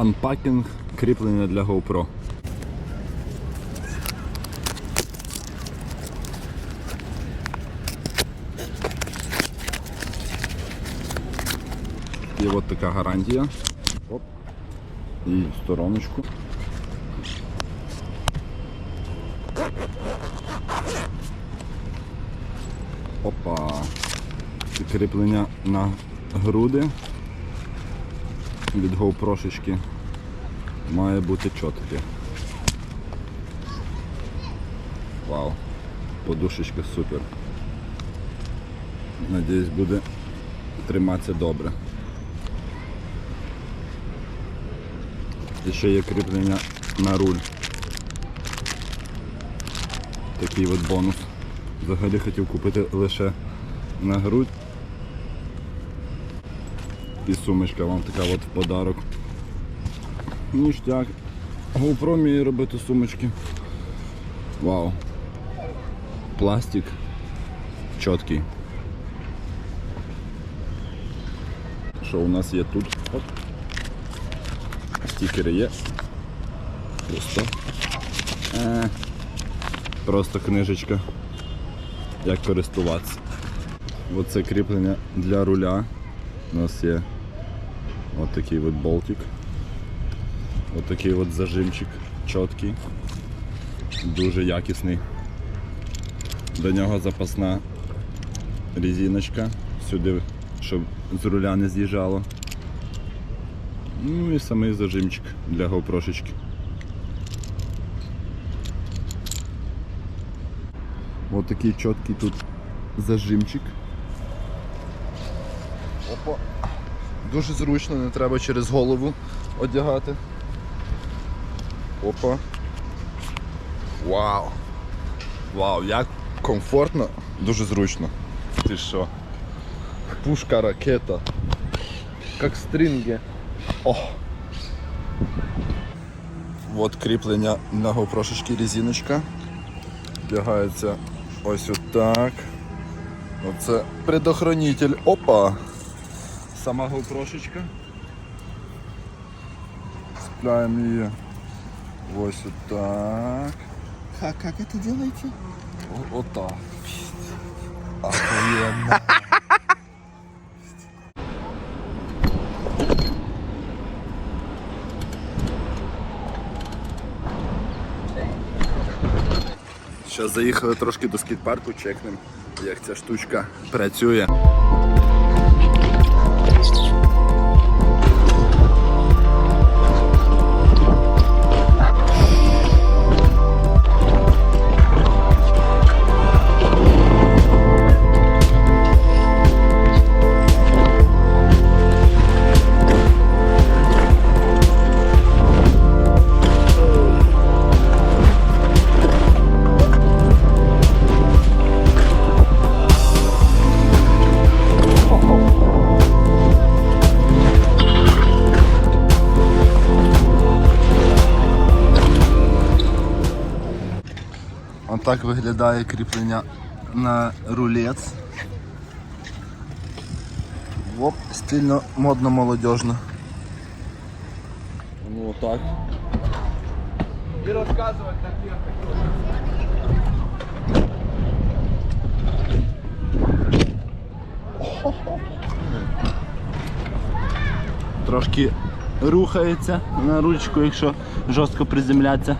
Unpacking кріплення для GoPro. І от така гарантія. Оп. І стороночку. Опа. Кріплення на груди від GoPro-шечки має бути чітке. Вау. Подушечка супер. Надіюсь буде триматися добре. І ще є кріплення на руль. Такий от бонус. Взагалі хотів купити лише на грудь. І сумочка вам така от в подарок. Ніштяк. GoPro вміє робити сумочки. Вау. Пластик чіткий. Що у нас є тут? Оп. Стікери є. Просто. Е, просто книжечка. Як користуватися. Оце кріплення для руля. У нас є от такий от болтик. От такий от зажимчик чіткий. Дуже якісний. До нього запасна резиночка. Сюди, щоб з руля не з'їжджало. Ну і самий зажимчик для GoPro-шечки. Ось такий чіткий тут зажимчик. Опа. Дуже зручно, не треба через голову одягати. Опа. Вау! Вау, як комфортно, дуже зручно. Ти що? Пушка ракета. Як стрінги. О! От кріплення на GoPro-шечки резиночка. Вдягається ось отак. Оце предохранитель. Опа! Сама GoPro-шечка. Цепляем ее вот так. А как это делаете? Вот так. Охуенно. Зараз заїхали трошки до скейт-парку, чекнемо, як ця штучка працює. Отак виглядає кріплення на рулець. Оп, стильно, модно, молодежно. Ну отак. И рассказывать, как ехать. Трошки рухається на ручку, якщо жорстко приземляться.